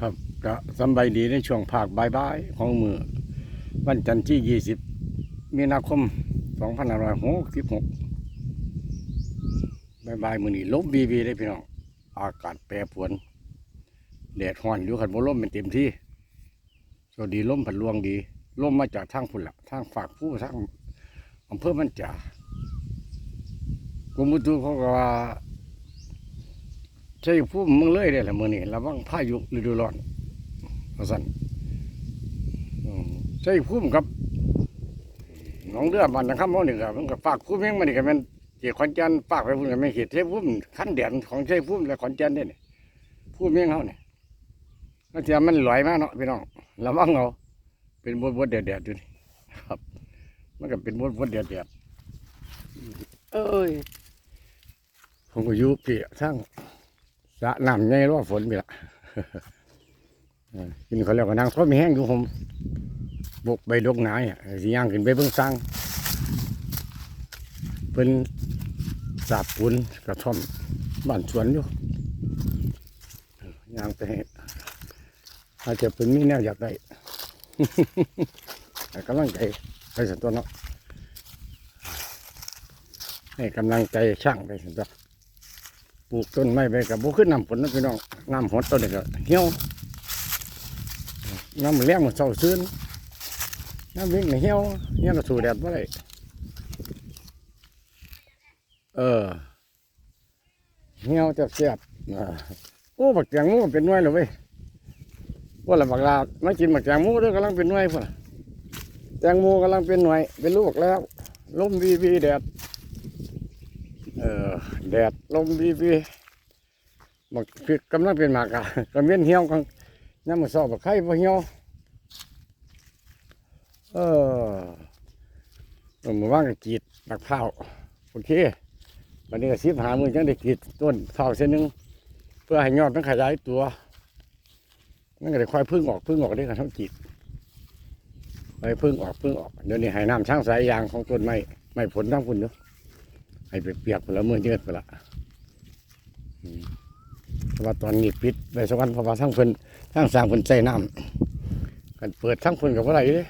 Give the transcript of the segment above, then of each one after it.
ครับก็สำบายดีในช่วงภาคบ่ายๆของมือวันจันทร์ที่ 20 มีนาคม 2566บ่ายๆมื้อนี้ลบบีบีได้พี่น้อง อากาศแปรปรวนแดดร้อนอยู่คันบ่ลมเป็นเต็มที่สวัสดีลมพัดลวงดีลมมาจากทางพุ่นละทางฝากผู้ทางอำเภอมันจ่ากรมอุตุเขาก็ว่า ช่ผู้มึงเลยได้แหละมื้อนี้ระวังพายุฤดูร้อนว่าซั่นอืมใช่ผู้กับหน้องเรือบ้านนะครับมื้อนี้ก็มันก็ฝากผู้เมียงมานี่ก็แม่นเกี่ขอนแก่นฝากไปพุ่นก็แม่นเขตใช่ผู้คันแดนของใช่ผู้และขอนแก่นเด้นี่ผู้เมียงเฮานี่แล้วเทียมันลอยมาเนาะพี่น้องระวังเอาเป็นบดบดๆแดดๆอยู่นี่ครับมันก็เป็นบดบดๆแดดๆเอ้ยผมก็อยู่พี่ทั้ง สะน้ำใหญ่รอฝนไปละกินเขาวแล้วก็นั่งเพราะมีแห้งอยู่ผมบกใบดกหนายอะสิย่างขึ้นไปเบิ่งสร้างเป็นสาบปุนกระท่อมบ้านสวนอยู่ย่างไปอาจจะเป็นมีแนวอยากได้ให้กำลังใจไปสันตัวเนาะให้กำลังใจช่างไปสันตัว ปลูกต้นไม้ไปกับบุขึ้นน้ำฝนนะพี่น้องน้ำหดต้นนี้ก็เหี่ยวน้ำแรงมันเศร้าซื่นน้ำวิ่งเหี่ยวเหี่ยวเราสู่แดดไม่ได้เออเหี่ยวจะเสียบๆอ่าโอ้บักแตงโมเป็นน่วยเลยเว้ยว่าละบักลาไม่กินบักแตงโมด้วยกำลังเป็นน่วยพ่ะแตงโมกำลังเป็นหน่วยเป็นลูกแล้วลมวีวีแดด แดดลมวีวีบักพริกกำลังเป็นหมากอะกำเวียนเหี่ยวกันน้ำมันสอบบักไข่บ่เหี่ยวเออเอามือว่างกีดบักเผาโอเควันนี้ก็สิบหามือจังได้กีดต้นเผาเส้นนึงเพื่อให้ยอดมันขยายตัวมันก็ได้ค่อยพึ่งออกพึ่งออกได้กันทั้งกีดไปพึ่งออกพึ่งออกเดี๋ยวนี้ให้น้ำช่างสายยางของต้นไม้ไม้ผลทั้งคุณเนาะ ให้ไปเปียกไปแล้วเมื่อเยืดไปละเพราะว่าตอนนี้ปิดไปสักวันเพราะว่าทั้งเพิ่นทั้งสร้างเพิ่นใส่น้ำกันเปิดทั้งเพิ่นกับอะไรเลย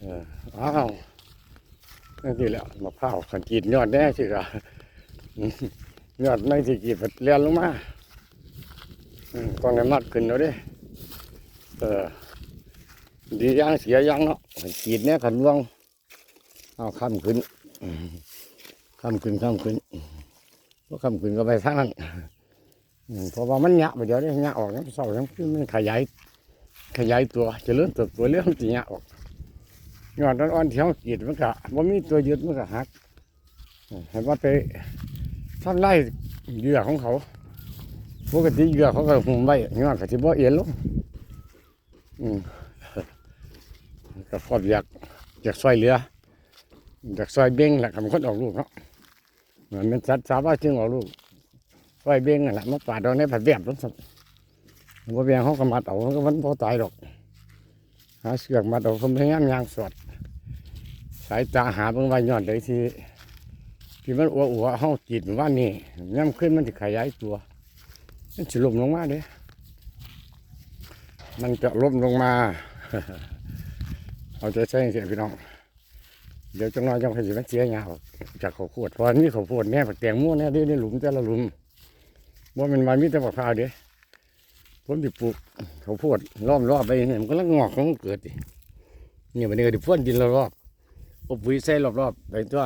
เอออ้าวนั่นสิแหละมะพร้าวขันกีดยอดแน่สิกะอืมยอดในสิกีดเลียนลงมาอืมต้องได้มัดขึ้นแล้วเด้เออดีย่างเสียย่างเนาะขันกีดเนี่ยขันลวงเอาข้ามขึ้น คำขึ้นคำขึ้นก็คำขึ้นก็ไปทางนั้นเพราะว่ามันหยะไปเดี๋ยวนี้หยะออกน้ำเศร้าน้ำขึ้นมันขยายขยายตัวจะเลื่อนตัวตัวเรื่องจีหยะออกยอดอ่อนๆที่เขากีดมันก็ว่ามีตัวยึดมันก็หักอืมให้ว่าไปทำไล่เหยื่อของเขาปกติเหยื่อเขาก็หุ่มไว้ยอดก็ที่บ่เอียนลงอืมก็ครอบอยากอยากซอยเหลือจากซอยเบ้งแหละคำคนออกลูกเนาะ เหมือนเป็นสัตว์สาวว่าจึงออกลูกซอยเบ้งนั่นแหละมาปาดเอาในผัดแบบรถสัตว์ว่าเบี้ยงเขาก็มัดเอาเขาก็มันพอตายหรอกหาเสือกมัดเอาเขาพยายามยางสอดสายตาหาเบิ่งไว้ย้อนเลยที่ที่มันอ้วอัวๆเฮาจีดว่านี่ย่ำขึ้นมันจะขยายตัวมันจะลมลงมาเด้มันจะล่มลงมา เอาใจใส่เสียพี่น้อง เดี๋ยวจังน้อยจังพสิมันเสียยาจากข้าวโพดเพราะนี่ข้าวโพดแน่ผักแตงม่วแน่เด้ในหลุมแต่ละหลุมว่ามันมามีแต่มะพร้าวเด้ผมติปลูกข้าวโพดล้อมรอบไปเนี่ยมันก็ลังงอกของมันเกิดดิเนี่ยวันนี้ก็ดิพ่นดินรอบๆอาปุ๋ยใส่รอบๆไปตัว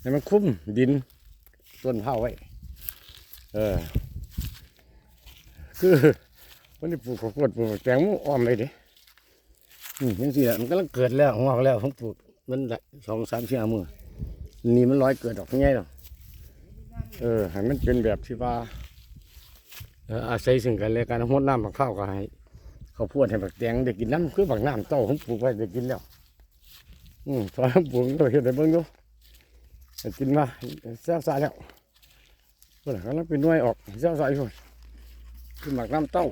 ให้มันคุ้มดินต้นเผาไว้ เออ คือผมติปลูกข้าวโพดปลูกผักแตงม่วอ้อมไปดิอืมยังสิแหละมันก็ลังเกิดแล้วงอกแล้วผมปลูก มันได้สองสามสี่ห้ามือนี่มันร้อยเกิดดอกง่ายหรอกเออให้มันเป็นแบบที่ว่าเอออาศัยสิ่งกันและการหดน้ำบักข้าวก็ให้เขาพูดให้บักแตงได้กินน้ำคือบักน้ำเต้าผมปลูกไว้ได้กินแล้ว อืมตอนปลูกก็เห็นได้เบิ่งอยู่ได้กินมาแซ่บสายแล้วเพื่อนกำลังเป็นน่วยออกแซ่บสายอยู่คือหมักน้ำเต้า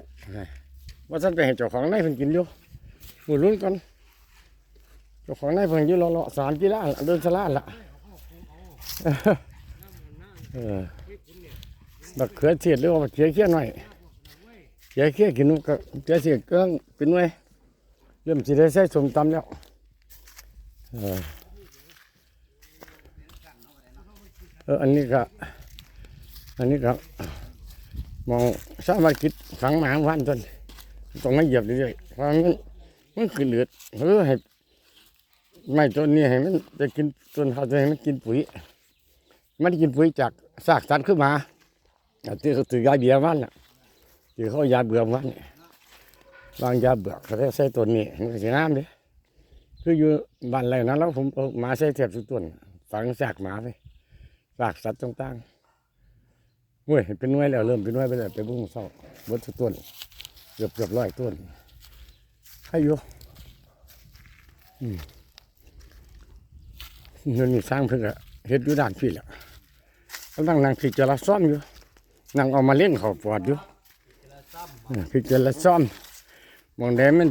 ว่าท่านไปให้เจ้าของในเพิ่นกินอยู่หมุนลุ้นกัน เจ้าของนายเพิ่งอยู่เลาะๆสามกีฬาละเดินสลาดละเออบักเขือเทียดหรือว่าบักเขือเขี้ยหน่อยแกเคี้ยกินนุก็แกเสียดเกลืองเป็นไว้เริ่มสิได้ใส่สมตำแล้วเออเอออันนี้ก็อันนี้ก็มองสามารถคิดฝังหมาวันจนต้องไม่เหยียบเรื่อยๆเพราะมันมันคือเลือดเออให้ ไม่ต้นนี้ให้มันจะกินต้นเขาจะให้มันกินปุ๋ยมันกินปุ๋ยจากซากสัตว์ขึ้นมาอะที่เขาถือยาเบียมันน่ะที่เขายาเบื่อมันนี่วางยาเบื่อเขาได้ใส่ตัวนี้มันก็สีน้ำเลยคืออยู่บ้านไรนั้นแล้วผมเอาหมาใส่เทียบทุกต้นฝังซากหมาไปซากสัตว์ต่างๆเว้ยเป็นน่วยแล้วเริ่มเป็นน่วยไปแล้วไปบุ้งเศร้าบดทุกต้นเกือบเกือบร้อยต้นใครอยู่อืม เงินนี่สร้างเพื่อเฮ็ดอยู่ด้านพี่แหละกำลังนั่งพิจารณาซ่อมอยู่นั่งเอามาเล่นเขาปอดอยู่พิจารณาซ่อมมองได้มัน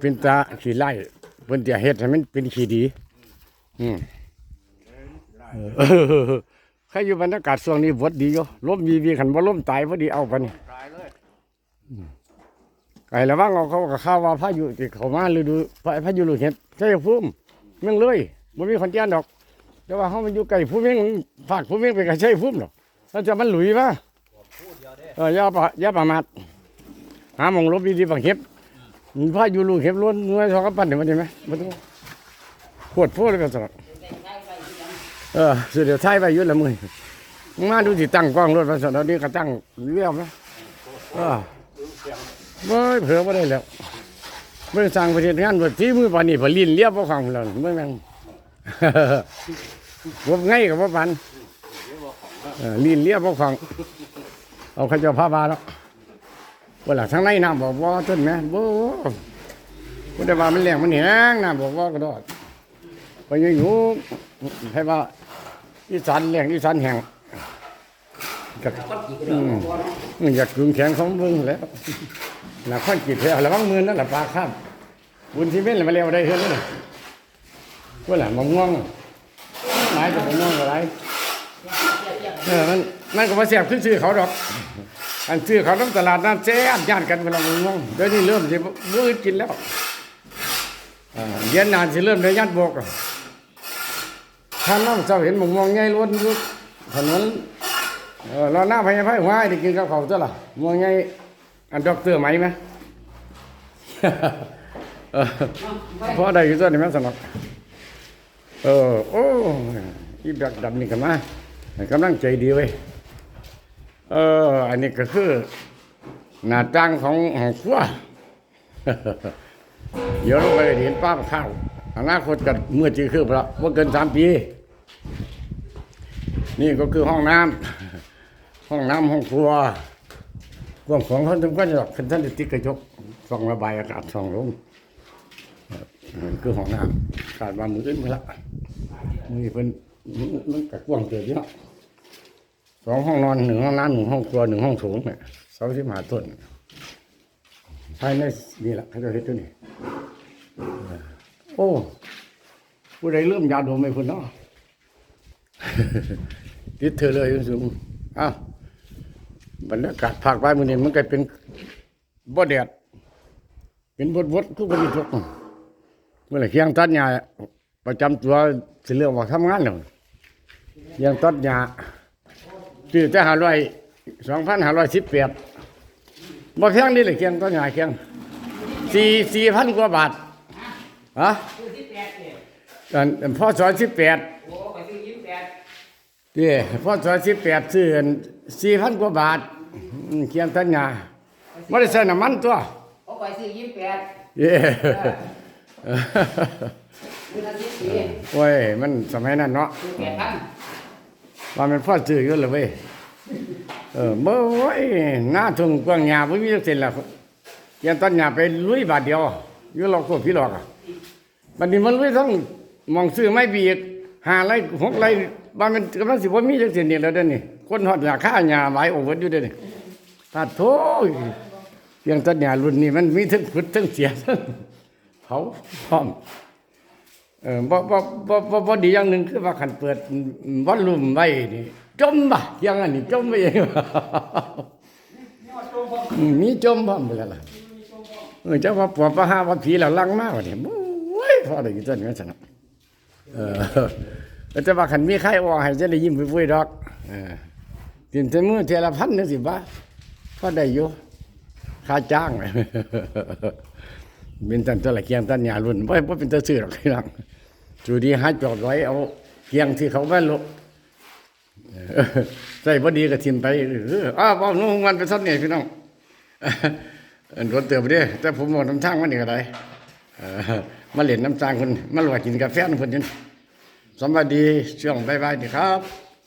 เป็นตาขี้ไล่เพิ่นจะเฮ็ดให้มันเป็นขี้ดี อืมใครอยู่บรรยากาศช่วงนี้บดดีอยู่ล้มวีวีขันบ่าล้มตายพอดีเอาไปนี่ตายเลยไก่ระวังเอาเขาก็ข่าวว่าพายุสิเข้ามาฤดูพาพายุลูกเห็ดใช่ภูมิเมืองเลย บ่มีคนเตียนดอก แต่ว่าเฮามันอยู่ไกลภูมิเมืองฝากภูมิเมืองไปก็ใช่ภูมิดอกแล้วจะมันหลุยมาพูดเดียวเด้เออย่าปะย่าประมาทหามองลบดีๆบังเห็บมีพายุลูกเห็บล้วนน้อยสอกับปั้นเห็นมันใช่ไหมมันต้องปวดโพดเลยกันสลับเออสุดเดี๋ยวท้ายไปยุ่ละมึงมึงมาดูสิตั้งกล้องรถมาสอนนี้ก็ตั้งเลี้ยวไหมเออเมื่อเผื่อไม่ได้แล้วเมื่อสั่งไปเฮ็ดงานแบบที่มือปานนี้ผลินเลี้ยวพวกของเราเมื่อนั้นว่าไงกับว่าปันเออลีนเลี้ยวพวกของ เอาข้าเจ้าพาบาแล้วเวลาทั้งในน้ำบอกว่าต้นไหมโบ้ก็ได้ว่ามันแรงมันแห้งน้ำบอกว่าก็ดอดไปยังอยู่ให้ว่าอีสานแรงอีสานแห้งกับอยากกึ่งแข็งของมืองแล้วหนักข้อนกีดแล้วระวังมือนั่นแหละปลาข้ามบุญที่เม่นมาเร็วได้เฮือนเลย ว่าแหละมะม่วงหมายถึงมะม่วงอะไรเออมันมันก็มาเสียบขึ้นชื่อเขาดอก อันชื่อเขาต้องตลาดน้ำแจ๊ดญาติกันเวลามึงงงเดี๋ยวนี้เริ่มสิมือกินแล้วอ่าเย็นนานสิเริ่มได้ยัดบกอะท่านน้องเจ้าเห็นมึงมองไงล้วนอยู่ถนนเออรอหน้าพญาไพ่หัวไอ้ที่กินกับเขาวตัวล่ะมองไงอันด็อกเตอร์ไหมไหมเออพอได้อยู่ตัวนี้ไหมสนอก เออ โอ้อีแบบดำนี่กันมากำลังใจดีเว้ยเออ อันนี้ก็คือ หน้าต่างของห้องครัวเดี๋ยวเราไปเห็นป้าข้าวอนาคตกันเมื่อจีคือพระว่าเกินสามปี นี่ก็คือห้องน้ำห้องน้ำห้องครัวกว้างของเขาทุกคนหรอกคันท่านติดกระจกส่องระบายอากาศส่องลมคือห้องน้ำการวามืออื่นไปละ มือเป็นมันมันกะว้างเกินเยอะสองห้องนอนหนึ่งห้องน้ำหนึ่งห้องครัวหนึ่งห้องโถงเนี่ยเสาสิบห้าต้นภายในนี่แหละเขาจะเห็นตัวนี้โอ้ผู้ใดเริ่มยาดมไม่คุณเนาะติดเธอเลยคุณสูงอ้าวบรรยากาศภาคใต้มันนี่มันก็เป็นบ่แดดเป็นบดบดๆทุกคนทุกเมื่อไรเคียงตัดหญ้า ประจำตัวสิเรื่องว่าทำงานแล้วเคียงตัดหญ้าซื้อแต่ห้าร้อยสองพันห้าร้อยสิบแปดบ่แพงนี่เลยเคียงตัดหญ้าเคียงสี่สี่พันกว่าบาทฮะอันอันพ่อสอนสิบแปดโอ้ไปซื้อยิ้มแปดเด้พอสอนสิบแปดซื้อสี่พันกว่าบาทอืมเคียงตัญญาไม่ได้ใส่น้ำมันตัวโอ้ไปซื้อยิ้มแปดเย้ เดือนละสิบปีโอ้ย มันสมัยนั้นเนาะซื้อแปดพันว่ามันพ่อซื้ออยู่เลยเว้ยเออเมื่อโอ้ยหน้าทุ่งกว้างหญ้าไม่มีจักเส้นละเคียงตัญญาไปลุยบาทเดียวอยู่หลอกพวกพี่หลอกอะบัดนี้มันลุยทั้งมองซื้อไม่บีกหาไรหกไรบ้านมันกำลังสิบ่มีจักเส้นนี่แล้วเด้อนี่คนฮอดราคาหญ้าหลายโอเวอร์อยู่เด้อนี่ถ้าโถยเรื่องตัดหญ้ารุ่นนี้มันมีทั้งขุดทั้งเสียทั้งเผาพร้อม เออบ่บ่บ่บ่บ่ดีอย่างหนึ่งคือว่าคันเปิดวอลลุ่มไว้นี่จมบ่ะอย่างอันนี้จมไปเองยอดโตมพร้อมอืมมีจมพร้อมไปแล้วล่ะเออจ้าว่าปอบว่าหาว่าผีแล้วลังมากว่าเนี่ยโอ้ยพอได้กี่ต้นกันสนเออแล้วจะว่าคันมีใครออกให้จะได้ยิ้มฟุ้ยๆดอกเออกินแต่มื้อเทละพันนึงสิบ่าพอได้อยู่ค่าจ้างเป็นตันตัวละเกียงตันยารุ่นบ่บ่เป็นตาซื้อหรอกพี่น้อง จูดีหาจอดไว้เอาเกียงที่เขาแว่นลบใส่พอดีก็ทิมไปอ้าวเว้าหนูมันไปซั่นนี่ยพี่น้องอันรถเติบเด้แต่ผมบอกน้ำทางมันนี่ก็ได้เออมาเหรียญน้ำตางคนมาหลวกกินกาแฟนนจนสวัสดีช่วงบ๊ายบายนี่ครับ